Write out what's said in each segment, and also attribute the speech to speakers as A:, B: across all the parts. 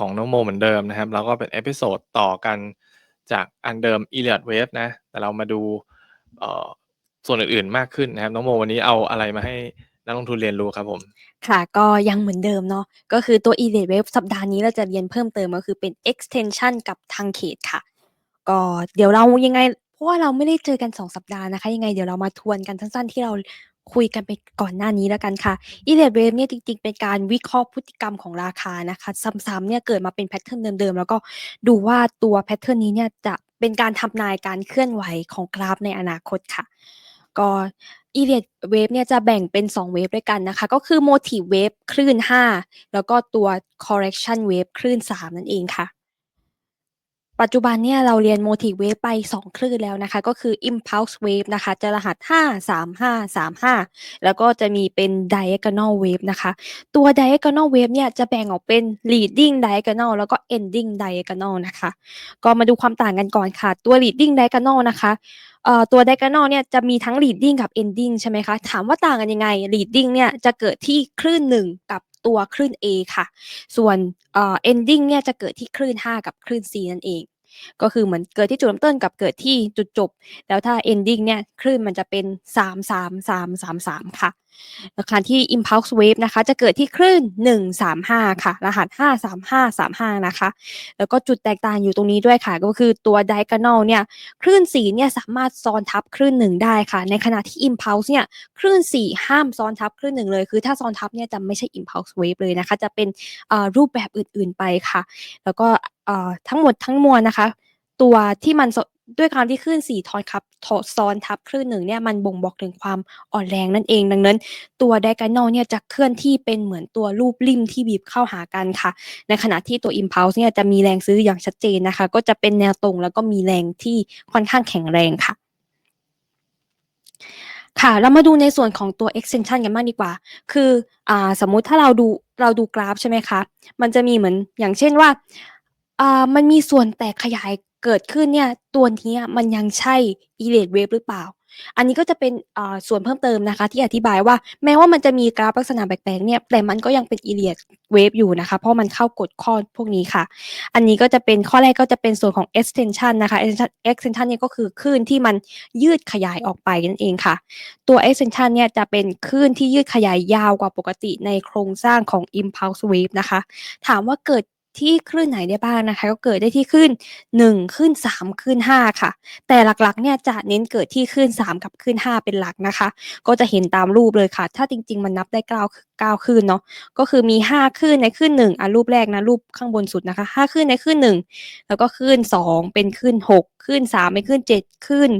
A: ของน้องโมเหมือนเดิมนะครับ แล้วก็เป็นเอพิโซดต่อกันจากอันเดิม e l i o t Wave นะ แต่เรามาดูส่วนอื่นๆมากขึ้นนะครับ น้องโมวันนี้เอาอะไรมาให้นักลงทุนเรียนรู้ครับผม
B: ค่ะก็ยังเหมือนเดิมเนาะก็คือตัว e l i t e Wave สัปดาห์นี้เราจะเรียนเพิ่มเติมก็คือเป็น extension กับทางเขตค่ะ ก็เดี๋ยวเรายังไง เพราะว่าเราไม่ได้เจอกัน 2 สัปดาห์นะคะ ยังไงเดี๋ยวเรามาทวนกันสั้นๆที่เรา คุยกันไปก่อนหน้านี้แล้วกันค่ะ e l i t e Wave เนี่ยจริงๆ เป็นการวิเคราะห์พฤติกรรมของราคานะคะ ซ้ำๆเนี่ยเกิดมาเป็นแพทเทิร์นเดิมๆ แล้วก็ดูว่าตัวแพทเทิร์นนี้เนี่ยจะเป็นการทำนายการเคลื่อนไหวของกราฟในอนาคตค่ะ ก็ e l i t Wave เนี่ยจะแบ่งเป็น 2 เวฟด้วยกันนะคะ ก็คือ Motive Wave คลื่น 5 แล้วก็ตัว Correction Wave คลื่น 3 นั่นเองค่ะ ปัจจุบันเนี่ยเราเรียน Motive Wave ไป 2 คลื่นแล้วนะคะ ก็คือ Impulse Wave นะคะ จะรหัส 5 3 5 3 5 แล้วก็จะมีเป็น Diagonal Wave นะคะ ตัว Diagonal Wave เนี่ยจะแบ่งออกเป็น Leading Diagonal แล้วก็ Ending Diagonal นะคะ ก็มาดูความต่างกันก่อนค่ะ ตัว Leading Diagonal นะคะตัว diagonal เนี่ยจะมีทั้ง leading กับ ending ใช่ไหมคะ ถามว่าต่างกันยังไง leading เนี่ยจะเกิดที่คลื่น1กับตัวคลื่น A ค่ะ ส่วน ending เนี่ยจะเกิดที่คลื่น 5 กับคลื่น C นั่นเอง ก็คือเหมือนเกิดที่จุดเริ่มต้นกับเกิดที่จุดจบ แล้วถ้า ending เนี่ยคลื่นมันจะเป็น 3 3 3 3 3 ค่ะแล้วขณะที่ impulse wave นะคะจะเกิดที่คลื่น 1 3 5 ค่ะ รหัส 5 3 5 3 5 นะคะ แล้วก็จุดแตกต่างอยู่ตรงนี้ด้วยค่ะ ก็คือตัว diagonal เนี่ยคลื่น 4 เนี่ยสามารถซ้อนทับคลื่น 1 ได้ค่ะ ในขณะที่ impulse เนี่ยคลื่น 4 ห้ามซ้อนทับคลื่น 1 เลย คือถ้าซ้อนทับเนี่ยจะไม่ใช่ impulse wave เลยนะคะ จะเป็นรูปแบบอื่นๆไปค่ะ แล้วก็ทั้งหมดทั้งมวลนะคะ ตัวที่มัน ด้วยการที่คลื่น4ทอนครับซ้อนทับคลื่นหนึ่งเนี่ยมันบ่งบอกถึงความอ่อนแรงนั่นเอง ดังนั้น ตัวไดกานอลเนี่ยจะเคลื่อนที่เป็นเหมือนตัวรูปริมที่บีบเข้าหากันค่ะ ในขณะที่ตัว impulse เนี่ยจะมีแรงซื้ออย่างชัดเจนนะคะ ก็จะเป็นแนวตรงแล้วก็มีแรงที่ค่อนข้างแข็งแรงค่ะค่ะ เรามาดูในส่วนของตัว extension กันบ้างดีกว่า คืออ่าสมมุติถ้าเราดูเราดูกราฟใช่ไหมคะ มันจะมีเหมือนอย่างเช่นว่าอ่ามันมีส่วนแตกขยาย เกิดขึ้นเนี่ยตัวนี้มันยังใช่ e l i t e wave หรือเปล่า อันนี้ก็จะเป็นส่วนเพิ่มเติมนะคะ ที่อธิบายว่าแม้ว่ามันจะมีกราฟลักษณะแปลกๆเนี่ยแต่มันก็ยังเป็น e l i t e wave อยู่นะคะ เพราะมันเข้ากฎข้อพวกนี้ค่ะ อันนี้ก็จะเป็นข้อแรกก็จะเป็นส่วนของ extension นะคะ extension เนี่ยก็คือคลื่นที่มันยืดขยายออกไปนั่นเองค่ะ ตัว extension เนี่ยจะเป็นคลื่นที่ยืดขยายยาวกว่าปกติในโครงสร้างของ impulse wave นะคะ ถามว่าเกิด ที่คลื่นไหนได้บ้างนะคะ ก็เกิดได้ที่คลื่น1คลื่น3คลื่น5ค่ะ แต่หลักๆเนี่ยจะเน้นเกิดที่คลื่น3 กับคลื่น5 เป็นหลักนะคะ ก็จะเห็นตามรูปเลยค่ะ ถ้าจริง ๆ มันนับได้9 9คลื่นเนาะก็คือมี 5คลื่นในคลื่น1อะรูปแรกนะรูปข้างบนสุดนะคะ5คลื่นในคลื่น1 แล้วก็คลื่น2 เป็นคลื่น6คลื่น3เป็นคลื่น7คลื่น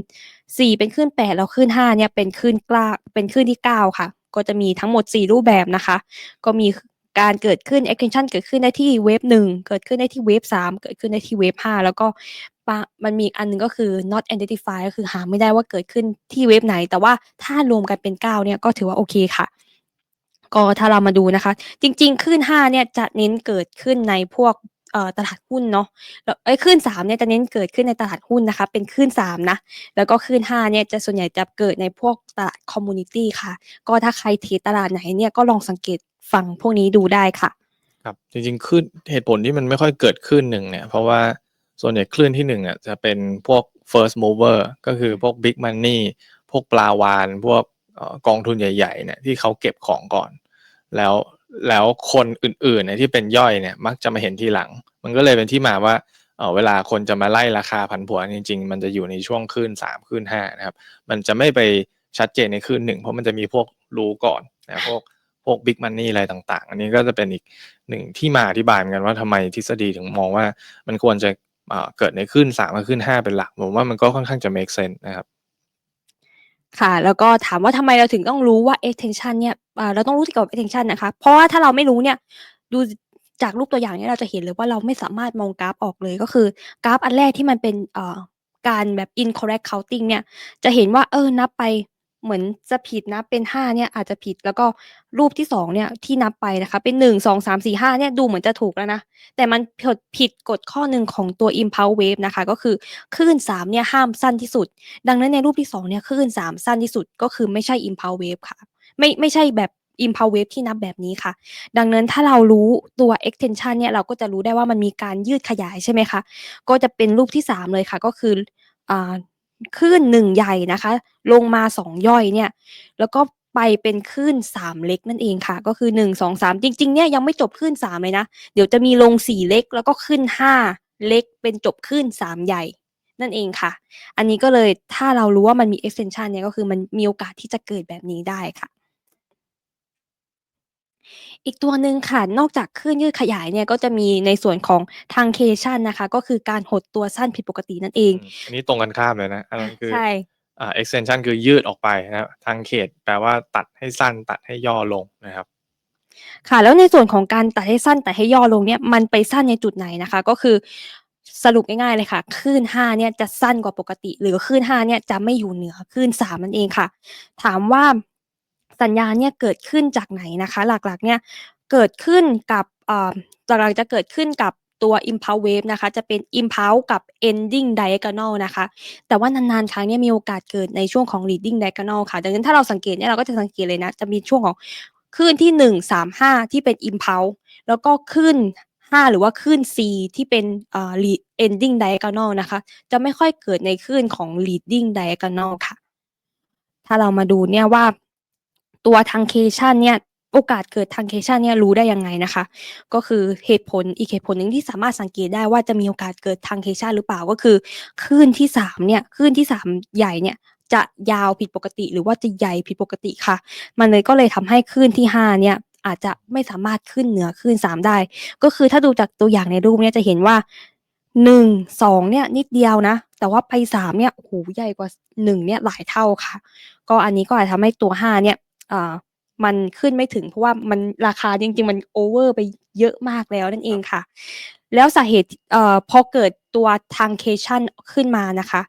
B: 4 เป็นคลื่น8แล้วคลื่น5เนี่ยเป็นคลื่นกล้าเป็นคลื่นที่ 9 ค่ะ ก็จะมีทั้งหมด 4 รูปแบบนะคะ ก็มี การเกิดขึ้น extension เกิดขึ้นได้ที่เวฟหนึ่งเกิดขึ้นได้ที่เวฟสามเกิดขึ้นได้ที่เวฟห้าแล้วก็มันมีอันนึงก็คือ not identify ก็คือหาไม่ได้ว่าเกิดขึ้นที่เวฟไหน แต่ว่าถ้ารวมกันเป็นเก้าเนี่ยก็ถือว่าโอเคค่ะ ก็ถ้าเรามาดูนะคะ จริงๆ ขึ้นห้าเนี่ยจะเน้นเกิดขึ้นในพวก ตลาดหุ้นเนาะไอ้ขึ้นสามเนี่ยจะเน้นเกิดขึ้นในตลาดหุ้นนะคะ เป็นขึ้นสามนะ แล้วก็ขึ้นห้าเนี่ยจะส่วนใหญ่จะเกิดในพวกตลาดคอมมูนิตี้ค่ะ ก็ถ้าใครเทตลาดไหนเนี่ยก็ลองสังเกตฟังพวกนี้ดูได้ค่ะ
A: ครับ จริงๆขึ้นเหตุผลที่มันไม่ค่อยเกิดขึ้นหนึ่งเนี่ย เพราะว่าส่วนใหญ่คลื่นที่หนึ่งอะจะเป็นพวก first mover ก็คือพวก big money พวกปลาวาน พวกกองทุนใหญ่ๆเนี่ยที่เขาเก็บของก่อน แล้ว แล้วคนอื่นๆเนี่ยที่เป็นย่อยเนี่ยมักจะมาเห็นทีหลัง มันก็เลยเป็นที่มาว่าเออเวลาคนจะมาไล่ราคาพันผัวจริง ๆ มันจะอยู่ในช่วงขึ้นสามขึ้นห้านะครับ มันจะไม่ไปชัดเจนในขึ้นหนึ่งเพราะมันจะมีพวกรู้ก่อนนะพวกพวกบิ๊กมันนี่อะไรต่างๆ อันนี้ก็จะเป็นอีกหนึ่งที่มาอธิบายเหมือนกันว่าทำไมทฤษฎีถึงมองว่ามันควรจะเกิดในขึ้นสามขึ้นห้าเป็นหลักผมว่ามันก็ค่อนข้างจะ make sense นะครับ
B: ค่ะ แล้วก็ถามว่าทำไมเราถึงต้องรู้ว่า extension เนี่ยเราต้องรู้เกี่ยวกับ extension นะคะ เพราะว่าถ้าเราไม่รู้เนี่ย ดูจากรูปตัวอย่างนี้เราจะเห็นเลยว่าเราไม่สามารถมองกราฟออกเลย ก็คือกราฟอันแรกที่มันเป็นการแบบ incorrect counting เนี่ย จะเห็นว่าเออนับไป เหมือนจะผิดนะ เป็น 5 เนี่ยอาจจะผิด แล้วก็รูปที่ 2 เนี่ยที่นับไปนะคะ เป็น 1 2 3 4 5 เนี่ยดูเหมือนจะถูกแล้วนะ แต่มันผิดผิดกฎข้อหนึ่งของตัว impulse wave นะคะ ก็คือคลื่น 3 เนี่ยห้ามสั้นที่สุด ดังนั้นในรูปที่ 2 เนี่ยคลื่น 3 สั้นที่สุดก็คือไม่ใช่ impulse wave ค่ะ ไม่ไม่ใช่แบบ impulse wave ที่นับแบบนี้ค่ะ ดังนั้นถ้าเรารู้ตัว extension เนี่ยเราก็จะรู้ได้ว่ามันมีการยืดขยายใช่ไหมคะ ก็จะเป็นรูปที่ 3 เลยค่ะ ก็คืออ่า คลื่น1ใหญ่นะคะ ลงมาสองย่อยเนี่ย แล้วก็ไปเป็นคลื่น3เล็กนั่นเองค่ะ ก็คือหนึ่งสองสามจริง ๆ เนี่ยยังไม่จบคลื่น3เลยนะ เดี๋ยวจะมีลงสี่เล็กแล้วก็ขึ้นห้าเล็กเป็นจบคลื่น3ใหญ่นั่นเองค่ะ อันนี้ก็เลยถ้าเรารู้ว่ามันมี extension เนี่ยก็คือมันมีโอกาสที่จะเกิดแบบนี้ได้ค่ะ อีกตัวหนึ่งค่ะ นอกจากคลื่นยืดขยายเนี่ย ก็จะมีในส่วนของ truncation นะคะ ก็คือการหดตัวสั้นผิดปกตินั่นเอง
A: อืมอันนี้ตรงกันข้ามเลยนะ อันนั้นคือ
B: ใช่
A: อ่า extension คือยืดออกไปนะครับทางเขตแปลว่าตัดให้สั้นตัดให้ย่อลงนะครับ
B: ค่ะ แล้วในส่วนของการตัดให้สั้นตัดให้ย่อลงเนี่ยมันไปสั้นในจุดไหนนะคะ ก็คือสรุปง่ายๆเลยค่ะคลื่น5เนี่ยจะสั้นกว่าปกติ หรือคลื่น5เนี่ยจะไม่อยู่เหนือคลื่น3นั่นเองค่ะ ถามว่า สัญญาณเนี่ยเกิดขึ้นจากไหนนะคะ หลักๆเนี่ยเกิดขึ้นกับหลักๆจะเกิดขึ้นกับตัว impulse wave นะคะ จะเป็น impulse กับ ending diagonal นะคะ แต่ว่านานๆ ครั้งเนี่ยมีโอกาสเกิดในช่วงของ leading diagonal ค่ะ ดังนั้นถ้าเราสังเกตเนี่ยเราก็จะสังเกตเลยนะ จะมีช่วงของคลื่นที่ 1 3 5 ที่เป็น impulse แล้วก็คลื่น 5 หรือว่าคลื่น C ที่เป็น ending diagonal นะคะ จะไม่ค่อยเกิดในคลื่นของ leading diagonal ค่ะ ถ้าเรามาดูเนี่ยว่า ตัว truncation เนี่ยโอกาสเกิด truncation เนี่ยรู้ได้ยังไงนะคะ ก็คือเหตุผลอีกเหตุผลหนึ่งที่สามารถสังเกตได้ว่าจะมีโอกาสเกิด truncation หรือเปล่าก็คือคลื่นที่3เนี่ยคลื่นที่ 3 ใหญ่เนี่ยจะยาวผิดปกติหรือว่าจะใหญ่ผิดปกติค่ะ มันเลยก็เลยทำให้คลื่นที่ 5 เนี่ยอาจจะไม่สามารถขึ้นเหนือคลื่น 3 ได้ ก็คือถ้าดูจากตัวอย่างในรูปเนี่ยจะเห็นว่า 1 2 เนี่ยนิดเดียวนะ แต่ว่าไป3เนี่ยโอ้โหใหญ่กว่า 1 เนี่ยหลายเท่าค่ะ ก็อันนี้ก็อาจจะทำให้ตัว 5 เนี่ย อ่ามันขึ้นไม่ถึง เพราะว่ามัน ราคาจริง ๆ มัน โอเวอร์ ไปเยอะมากแล้วนั่นเองค่ะ แล้วสาเหตุ เอ่อ พอเกิดตัว truncation ขึ้นมานะคะ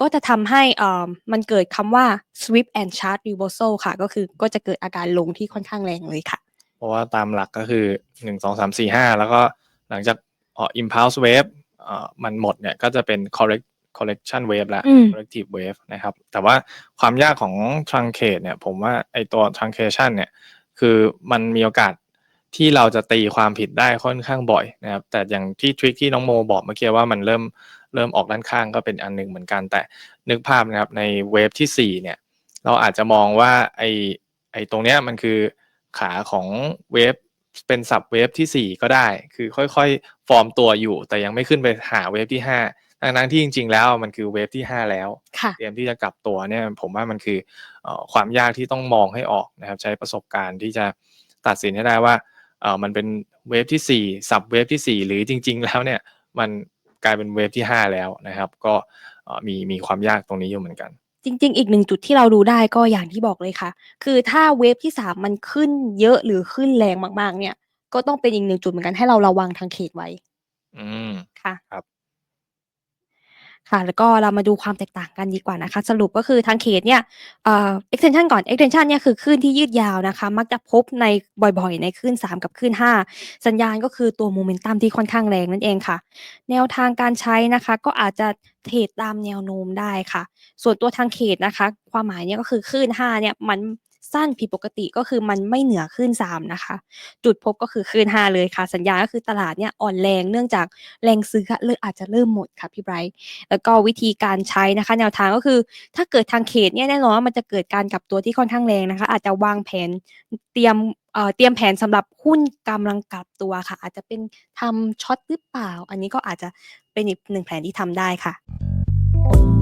B: ก็จะทำให้ เอ่อ มันเกิดคำว่า sweep and chart reversal ค่ะ ก็คือ ก็จะเกิดอาการลงที่ค่อนข้างแรงเลยค่ะ
A: เพราะว่าตามหลักก็คือหนึ่งสองสามสี่ห้าแล้วก็หลังจาก เอ่อ impulse wave เอ่อ มันหมดเนี่ย ก็จะเป็น correct correction wave แล้ว
B: อืม
A: corrective wave นะครับ แต่ว่าความยากของ truncate เนี่ย ผมว่าไอตัว truncation เนี่ย คือมันมีโอกาสที่เราจะตีความผิดได้ค่อนข้างบ่อยนะครับ แต่อย่างที่ทริคที่น้องโมบอกเมื่อกี้ว่ามันเริ่มเริ่มออกด้านข้างก็เป็นอันหนึ่งเหมือนกัน แต่นึกภาพนะครับในเวฟที่สี่เนี่ย เราอาจจะมองว่าไอไอตรงเนี้ยมันคือขาของเวฟเป็นสับเวฟที่สี่ก็ได้ คือค่อยๆ ฟอร์มตัวอยู่ แต่ยังไม่ขึ้นไปหาเวฟที่ห้า ทั้งๆที่จริง ๆ แล้วมันคือเวฟที่ห้าแล้ว
B: ค่ะ
A: เตรียมที่จะกลับตัวเนี่ยผมว่ามันคือเอ่อความยากที่ต้องมองให้ออกนะครับ ใช้ประสบการณ์ที่จะตัดสินให้ได้ว่าเออมันเป็นเวฟที่สี่สับเวฟที่สี่หรือจริง ๆ แล้วเนี่ยมันกลายเป็นเวฟที่ห้าแล้วนะครับ ก็เอ่อมีมีความยากตรงนี้อยู่เหมือนกัน
B: จริง ๆ อีกหนึ่งจุดที่เราดูได้ก็อย่างที่บอกเลยค่ะ คือถ้าเวฟที่ 3 มันขึ้นเยอะหรือขึ้นแรงมากๆ เนี่ย ก็ต้องเป็นอีกหนึ่งจุดเหมือนกันให้เราระวังทางเขตไว้
A: อืม
B: ค่ะ
A: ครับ
B: ค่ะ แล้วก็เรามาดูความแตกต่างกันดีกว่านะคะ สรุปก็คือทางเขตเนี่ยเอ่อ extension ก่อน extension เนี่ยคือคลื่นที่ยืดยาวนะคะ มักจะพบในบ่อยๆ ในคลื่น 3 กับคลื่น 5 สัญญาณก็คือตัวโมเมนตัมที่ค่อนข้างแรงนั่นเองค่ะ แนวทางการใช้นะคะ ก็อาจจะเทรดตามแนวโน้มได้ค่ะ ส่วนตัวทางเขตนะคะ ความหมายเนี่ยก็คือคลื่น 5 เนี่ยมันสั้นผิดปกติก็คือมันไม่เหนือคลื่น3นะคะ จุดพบก็คือคลื่น5เลยค่ะ สัญญาก็คือตลาดเนี่ยอ่อนแรงเนื่องจากแรงซื้อเริ่มอาจจะเริ่มหมดค่ะพี่ไบรท์แล้วก็วิธีการใช้นะคะ แนวทางก็คือถ้าเกิดทางเขตเนี่ยแน่นอนว่ามันจะเกิดการกลับตัวที่ค่อนข้างแรงนะคะ อาจจะวางแผนเตรียมเตรียมแผนสำหรับหุ้นกำลังกลับตัวค่ะ อาจจะเป็นทำช็อตหรือเปล่า อันนี้ก็อาจจะเป็นอีกหนึ่งแผนที่ทำได้ค่ะ